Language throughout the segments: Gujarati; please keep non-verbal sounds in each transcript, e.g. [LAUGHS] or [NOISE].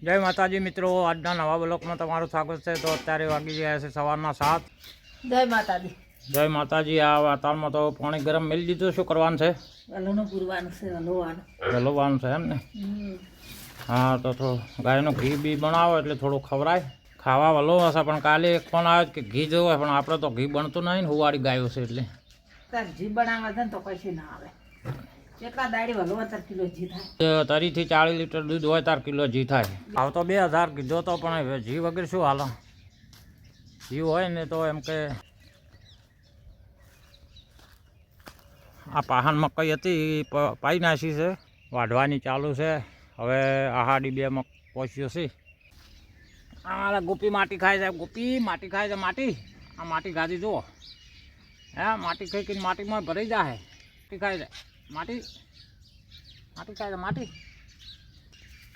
જય માતાજી મિત્રો આજના નવા બ્લોકમાં તમારું સ્વાગત છે. તો અત્યારે વાગી ગયા છે સવારના સાત. જય માતાજી. જય માતાજી આ વાતાવરણમાં તો પાણી ગરમ મેળી દીધું. શું કરવાનું છે? વલોનું પૂરવાનું છે વલોવાનું હલવાનું છે એમ ને? હા તો થોડું ગાયનું ઘી બી બનાવો એટલે થોડું ખવડાય. ખાવા વલો હશે પણ કાલે એક ફોન આવ્યો કે ઘી જોવે પણ આપણે તો ઘી બનતું નહીં ને હુવાડી ગાયો છે એટલે. ઘી બનાવે છે ને તો કશું ના આવે. કેટલા દાડી વલો તાર કિલો જી થાય. તરીથી ચાળીસ લીટર દૂધ હોય તાર કિલો ઘી થાય. આવ તો બે હજાર કીધો તો પણ ઘી વગર શું હાલો? ઘી હોય ને તો એમ કે આ પાહન મકાઈ હતી પાઈ નાસી છે વાઢવાની ચાલુ છે. હવે આહાડી બે મક પહોંચ્યો છે. આ ગોપી માટી ખાય છે ગોપી માટી ખાય છે માટી. આ માટી ગાદી જુઓ. હે માટી ખાઈ કે માટીમાં ભરાઈ જાય માટી ખાય છે. માટી? માટી છે માટી.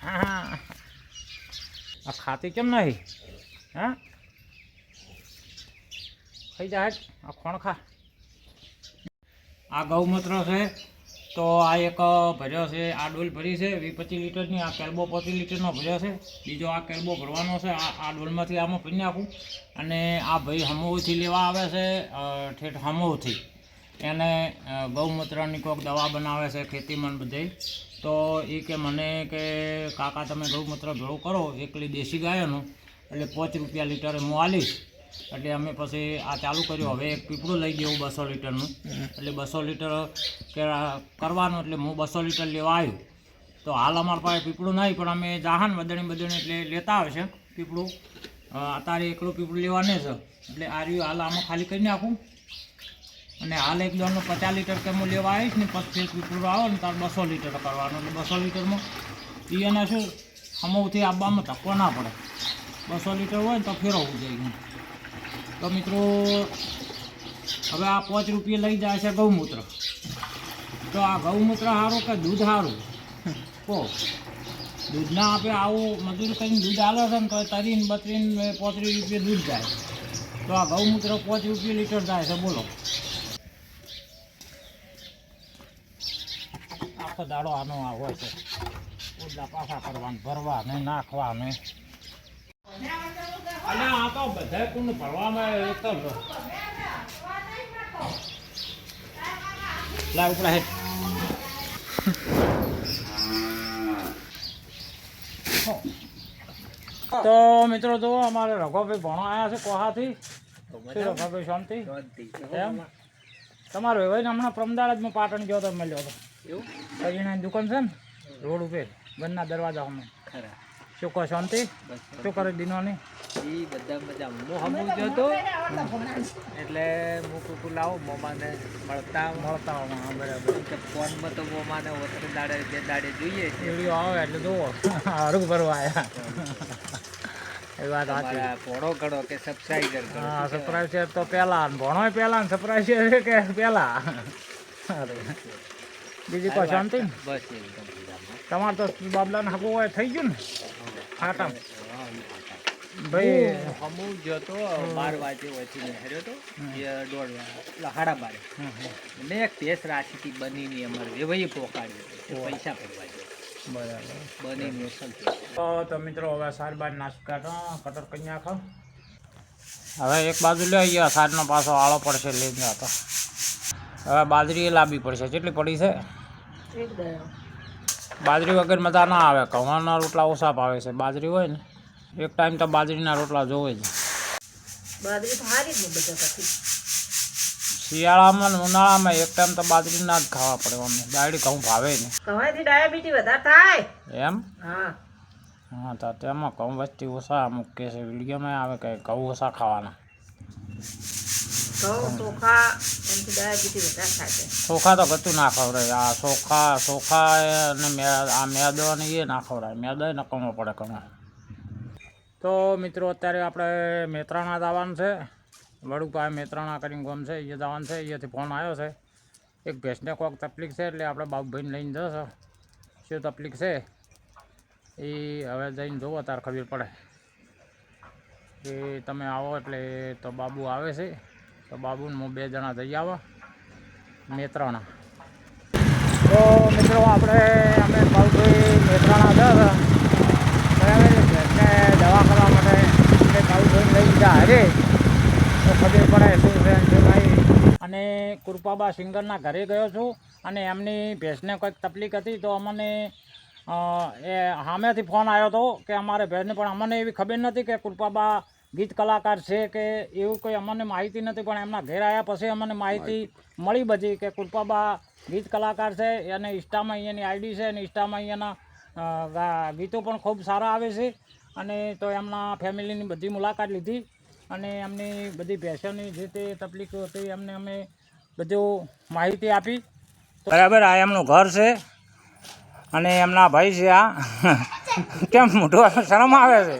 હા આ ખાતી કેમ નહીં? હા? ખાઈ જાય. આ ખોણ ખા. આ ગૌમૂત્ર છે, તો આ એક ભર્યો છે, આ ડોલ ભરી છે, વીસ પચીસ લીટરની આ કેલ્બો પચીસ લીટરનો ભર્યો છે. બીજો આ કેલ્બો ભરવાનો છે, આ આ ડોલમાંથી આમાં ભરી નાખું. અને આ ભાઈ હમોવથી લેવા આવે છે ઠેઠ હમોવથી એને ગૌમૂત્રની કોઈક દવા બનાવે છે ખેતીમાં બધે. તો એ કે મને કે કાકા તમે ગૌમૂત્ર ભેળું કરો એકલી દેશી ગાયોનું એટલે પાંચ રૂપિયા લીટરે હું આલીશ. એટલે અમે પછી આ ચાલુ કર્યું. હવે એક પીપળું લઈ ગયું બસો લીટરનું. એટલે બસો લીટર કરવાનું એટલે હું બસો લીટર લેવા આવ્યું. તો હાલ અમારા પાસે પીપળું નહીં પણ અમે જાહાન વધણી બદણી એટલે લેતા આવશે પીપળું. અ, અત્યારે એકલું પીપળું લેવાને છે. એટલે આ રહ્યું હાલ આમાં ખાલી કરી નાખું. અને હાલ એક દોડનો પચાસ લીટર કે લેવા આવીશ ને પછી પીપળું આવે ને તાર બસો લીટર કરવાનું. એટલે બસો લીટરમાં એને શું હમોથી આવવામાં ધક્કો ના પડે. બસો લીટર હોય ને તો ફેરવવું જોઈએ તો મિત્રો, હવે આ પાંચ રૂપિયા લઈ જાય છે ગૌમૂત્ર. તો આ ગૌમૂત્ર સારું કે દૂધ સારું કહો દૂધના આપે આવું મજૂર કરીને દૂધ આલે છે ને તો તરીને બત્રીને પોત્રીસ રૂપિયા દૂધ જાય. તો આ ગૌમૂત્ર પાંચ રૂપિયા લીટર જાય છે, બોલો. આખો દાડો આનો આ હોય છે. ઉડલા પાછા કરવાનું ભરવા નહીં નાખવા નહીં અને આ તો બધા કુંડ ભરવામાં એક લાવ ઉપડા હેઠ. તો મિત્રો જો અમારે રઘોભાઈ ભણો આવ્યા છે કોહાથી રઘોભાઈ શાંતિ. એમ? તમારો ભાઈ હમણાં પ્રમદાવાદમાં પાટણ ગયો તો મળ્યો હતો. એવું? દુકાન છે ને રોડ ઉપર બંધના દરવાજા અમે ખરા. શું કહો શાંતિ? શું કરે દિનોની એ બધા બધા હું હમું જતો એટલે હું કુકુ લાવો મોમાને મળતા મળતા હા, બરાબર. કે ફોનમાં તો મોમાને ઓછે દાડે બે દાડે જોઈએ વીડિયો આવે એટલે જુઓ [LAUGHS] હારું ભરવા આવ્યા એ વાત સાચી. ભોણો કે હા સરપ્રાઈઝ તો પહેલા ને ભણોય પહેલા ને સરપ્રાઈઝ કે પહેલા. બીજી કોઈ શાંતિ? બસ તમારે તો બાબલાને હોય થઈ ગયું ને? ફાટા ભાઈ હમું જતો બાર વાગે વચ્ચે હેર્યો તો દોઢ બારે. મેં એક ટેસ્ટ રાખી બનીની અમારે પોકાડ્યો પૈસા ભરવા બરાબર તો તો મિત્રો હવે સાર બાર નાશ કાઢો કટર કરી નાખો. હવે એક બાજુ લઈ ગયા સારનો પાછો આળો પડશે લઈ ગયા તો હવે બાજરી એ લાવવી પડશે. કેટલી પડી છે. બાજરી વગર મજા ના આવે. ઘઉંના રોટલા ઓછા ભાવે છે. બાજરી હોય ને એક ટાઈમ તો બાજરીના રોટલા જોવે જ. બાજરી તો હારી જ ને બધા પછી. શિયાળામાં ને ઉનાળામાં એક ટાઈમ તો બાજરીના જ ખાવા પડે અમને ડાયડી ઘઉં ભાવે નહીં ઘઉંથી ડાયાબિટી વધારે થાય. એમ? હા. હા તો તેમાં ઘઉં વસ્તી ઓછા અમુક કે છે. વિડીયોમાં આવે કે ઘઉં ઓછા ખાવાના. ચોખા તો ગતું ના ખવડાય. આ ચોખા ચોખા અને મે આ મેદો ને એ ના ખવડાય. મેદો એ નકમો પડે કમો તો મિત્રો અત્યારે આપણે મેત્રાણા જવાનું છે. વડુપા મેત્રાણા કરીને ગમ છે એ જવાનું છે અહીંયાથી ફોન આવ્યો છે. એક ભેંસને કોઈક તકલીફ છે એટલે આપણે બાપભાઈને લઈને જશો. શું તકલીફ છે? એ હવે જઈને જુઓ તાર ખબર પડે. કે તમે આવો એટલે તો બાબુ આવે છે. તો બાબુને હું બે જણા જઈ આવો. મેત્રાણા તો મિત્રો આપણે, અમે ભાવભાઈ મેત્રાણા જશો બરાબર ભેંસને દવા કરવા માટે ભાવભાઈને લઈ જા હરે અને કૃપાબા સિંગરના ઘરે ગયો છું અને એમની ભેંસને કોઈક તકલીફ હતી તો અમને એ સામેથી ફોન આવ્યો હતો કે અમારે ભેંસને, પણ અમને એવી ખબર નથી કે કૃપાબા ગીત કલાકાર છે કે એવું કોઈ અમને માહિતી નથી, પણ એમના ઘેર આવ્યા પછી અમને માહિતી મળી બધી કે કૃપાબા ગીત કલાકાર છે અને ઇન્સ્ટામાં અહીંયાની આઈડી છે અને ઇન્સ્ટામાં અહીંયાના ગીતો પણ ખૂબ સારા આવે છે અને તો એમના ફેમિલીની બધી મુલાકાત લીધી. અને એમની બધી ભેંસોની જે તે તકલીફો હતી એમને અમે બધું માહિતી આપી. બરાબર, આ એમનું ઘર છે અને એમના ભાઈ છે આ. કેમ મોટું શરમ આવે છે?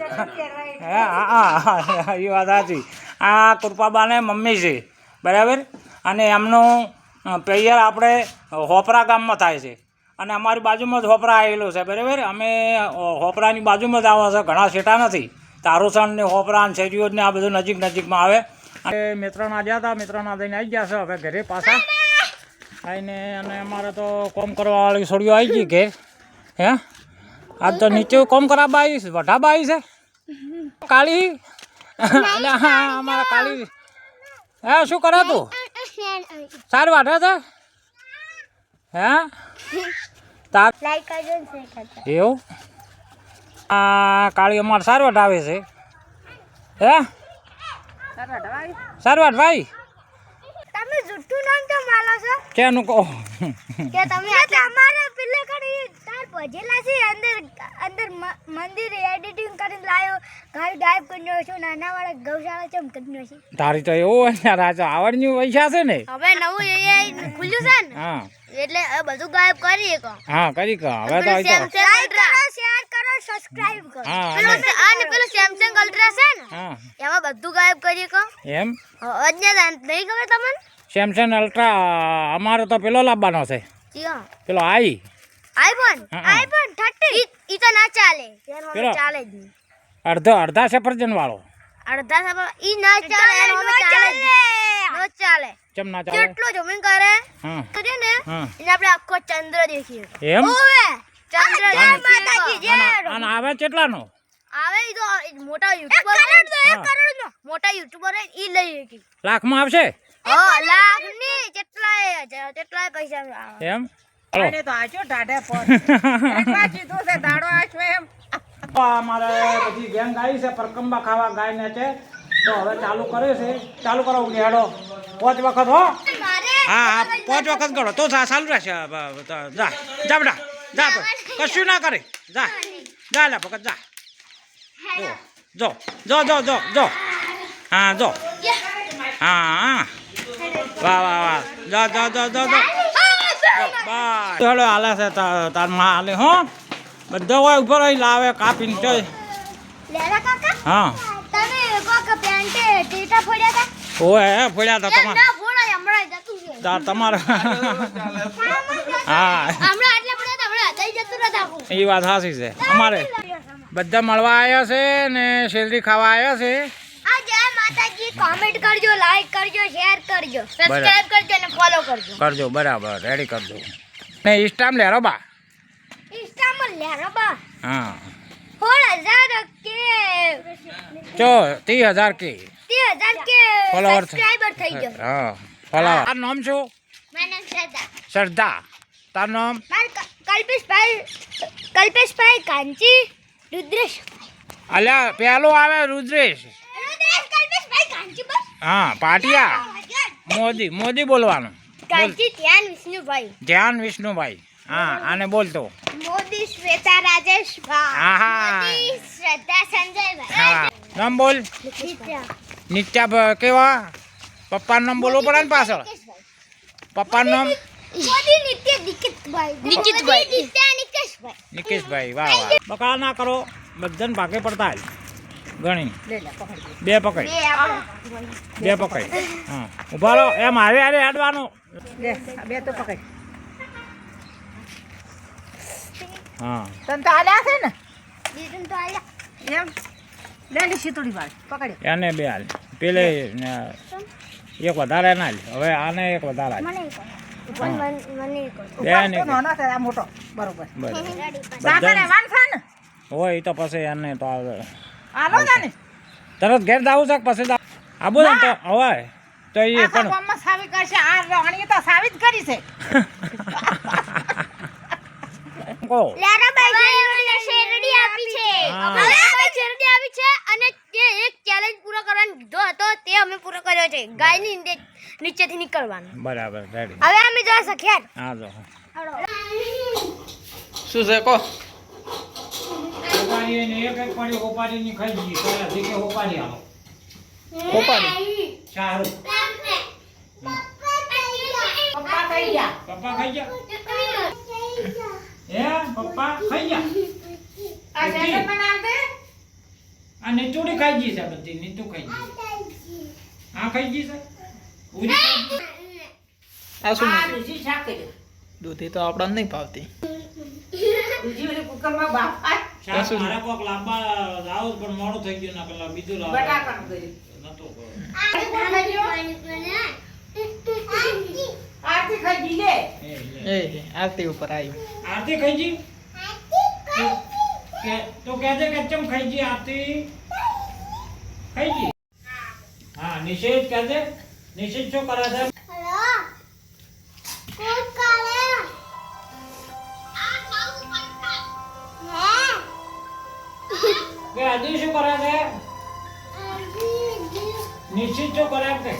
હે, હા એ વાત સાચી. આ કૃપાબાને મમ્મી છે, બરાબર? અને એમનું પ્રેયર આપણે હોપરા ગામમાં થાય છે. અને અમારી બાજુમાં જ હોપરા આવેલો છે, બરાબર? અમે હોપરાની બાજુમાં જ આવવા છે, ઘણા છેટા નથી. તારુસણ ને હોપરા ને શેરીઓ ને આ બધું નજીક નજીકમાં આવે. અને મિત્રના ગયા હતા મિત્રના દઈને આવી ગયા છે હવે ઘરે પાછા. આવીને અને અમારે તો કોમ કરવાવાળી છોડીઓ આવી ગઈ ઘેર. હે? આજ તો નીચે કોમ કરાવવા આવી છે વઢાબા આવી છે. કાળી? એટલે હા અમારા કાળી. હે શું કરે તું? સારું વાઢે છે? હે? તાર એવું? આ કાળી અમારે સારવટ આવે છે. હે? સારવટ ભાઈ? તમે જુઠ્ઠું નામ તો માલો છો? કેનું કહો? કે તમે તમારા પેલે કરી તાર ભજેલા છે અંદર અંદર મંદિર એડિટિંગ કરીને લાયો. ગાય ડાઈવ કર્યો છું નાના વાળા ગૌશાળા ચમ કર્યો છે? તારી તો એવું રાજા આવડની પૈસા છે ને. હવે નવું એ ખુલ્યું છે ને? હા. એટલે બધું ગાયબ કરી કો. હા કરી કહો હવે તો અહીં જાવ લાઈક કરો શેર કરો સબસ્ક્રાઇબ કરો. હા પેલો અને- પેલો સેમસંગ અલ્ટ્રા છે ને હા. એમાં બધું ગાયબ કરીએ કો. એમ? અજ્ઞાન નહીં ખબર તમને? સેમસંગ અલ્ટ્રા અમારો તો પેલો લાવવાનો છે. જી પેલો આઈ. આઈફોન? આઈફોન 30 ઈ તો ના ચાલે. પેલો? ચાલે જ નહીં. અડધો અડધા સફરજન વાળો અડધા સફર ઈ ના ચાલે ચાલે. નહીં. ચાલે. ચમ ના ચાલે? જેટલો જમીન કરે? હા. કરે ને? એને આપણે આખો ચંદ્ર દેખીએ. એમ? ઓવે! ચંદ્ર જય માતાજી જય અને આવે કેટલાનો? આવે ઈ તો મોટા યુટ્યુબર કરોડ તો એક કરોડ નો મોટા યુટ્યુબર ઈ લઈ ગઈ લાખમાં આવશે? ઓ લાખની કેટલાય કેટલાય પૈસા આવે. એમ? હાલો. તો આજો ઢાઢે પર એકવાર કીધું છે દાડો આછો એમ. અમારે બધી ગેંગ આવી છે પરકંબા ખાવા ગાય ને છે. તો હવે ચાલુ કરે છે. ચાલુ કરો હેડો. પાંચ વખત હો. હા હા પાંચ વખત કરો. તો ચાલુ રહેશે. જા જા બેટા જા તો કશું ના કરે. જા જા લે ભગત જા. જો જો જો જો જો હા જો. હા વાહ વાહ વાહ. જો જો જો જો જો. બસ. હેડો હાલે છે તારમાં હાલે હો. બધા હોય ઉપર લાવે કાપીને હા. ફોડ્યા હતા ઓય તમારે ફોડાય તમારે. હા. હતા આખું. એ વાત સાચી છે. અમારે બધા મળવા આવ્યા છે ને શેરડી ખાવા આવ્યા છે. કોમેન્ટ કરજો લાઈક કરજો શેર કરજો સબસ્ક્રાઇબ કરજો અને ફોલો કરજો. કરજો બરાબર રેડી કરજો. ને ઇન્સ્ટામ લેરો બા. ઇન્સ્ટામ લેરો બા. હા. સોળ હજાર ચો ત્રીસ હજાર કે. ત્રીસ હજાર કે ફોલોવર સબસ્ક્રાઇબર થઈ ગયો. હા ફોલોવર તાર નામ શું? મારું નામ શ્રદ્ધા. શ્રદ્ધા. તાર નામ? માર કલ્પેશભાઈ કલ્પેશભાઈ કાંચી રુદ્રેશ અલ્યા પેલો આવે રુદ્રેશ. રુદ્રેશ કલ્પેશભાઈ કાંચી બસ. હા પાટિયા. મોદી મોદી બોલવાનું. કાંચી ધ્યાન વિષ્ણુભાઈ. ધ્યાન વિષ્ણુભાઈ. હા આને બોલતો મોદી શ્વેતા રાજેશભાઈ. મોદી શ્રદ્ધા સંજયભાઈ હા. નામ બોલ. નિત્યા. નિત્યા કેવા? પપ્પાનું નામ બોલવું પડે ને પાછળ? પપ્પાનું નામ? નિકેશભાઈ. નિકેશભાઈ. વાહ વાહ. બકા ના કરો. બધાને ભાગે પડતા હાલ ગણી. લે લે પકડી બે પકડ. બે આપણે હા. ઊભા રહો. એમ હારે હારે હાડવાનું બે તો પકડ. હા. તને તો આલ્યા છે ને? દીદુન તો આયા એમ? લે લે શીતળી વાળ પકડ્યો એને બે હાલ પેલે એક વધારે ના હાલ હવે આને એક વધારે મને કહો પણ મન- મને કહો બે ને તો નાનો છે આ મોટો. બરોબર. બરાબર. સાકરે બધા વાન છે ને હોય તો પછી એને તો આલો ને તરત ઘેર જાવું છે પછી આબુ ને તો હવે તો એ પણ સાવી કરશે. આ રાણીએ તો સાવી જ કરી છે. [LAUGHS] કહો લારાબાઈ શેરડી આપી છે. હા. શેરડી આપી છે અને તે એક ચેલેન્જ પૂરો કરવાનો કીધો હતો તે અમે પૂરો કર્યો છે. ગાયની નીચેથી નીકળવાનું. બરાબર રેડી હવે અમે હા જો. શું છે કહો. હોપારી એને એક એક પડી હોપારીની ખાઈ ગઈ પહેલા જે કે હોપારી આલો હોપારી સારું પપ્પા કહી ગયા? પપ્પા ખાઈ ગયા. હે પપ્પા ખાઈ ગયા? આ સેન્ડલ બનાવ દે આ નીચોડી ખાઈ ગઈ છે બધી નીચું ખાઈ ગઈ હા ખાઈ ગઈ છે? પૂરી આ શું આ દૂધી શાક કર્યું દૂધી તો આપણને નહીં ભાવતી. દૂધી બધી કુકરમાં બાફા શાક મારા કોક લાંબા લાવો પણ મોડું થઈ ગયું ના પેલા બીજું લાવો. બટાકાનું કર્યું. નતો કરો. ખાઈ ગયો? આરતી ખાઈ ગઈ લે એ લે. એ આરતી ઉપર આવ્યું આરતી ખાઈ ગઈ તો- કે- તો કહેજે કે ચમ ખાઈ ગઈ આરતી ખાઈ ગઈ હા નિષેધ કહેજે નિષેધ શું કરે છે કે આદિ શું કરે છે નિશ્ચિત શું કરે છે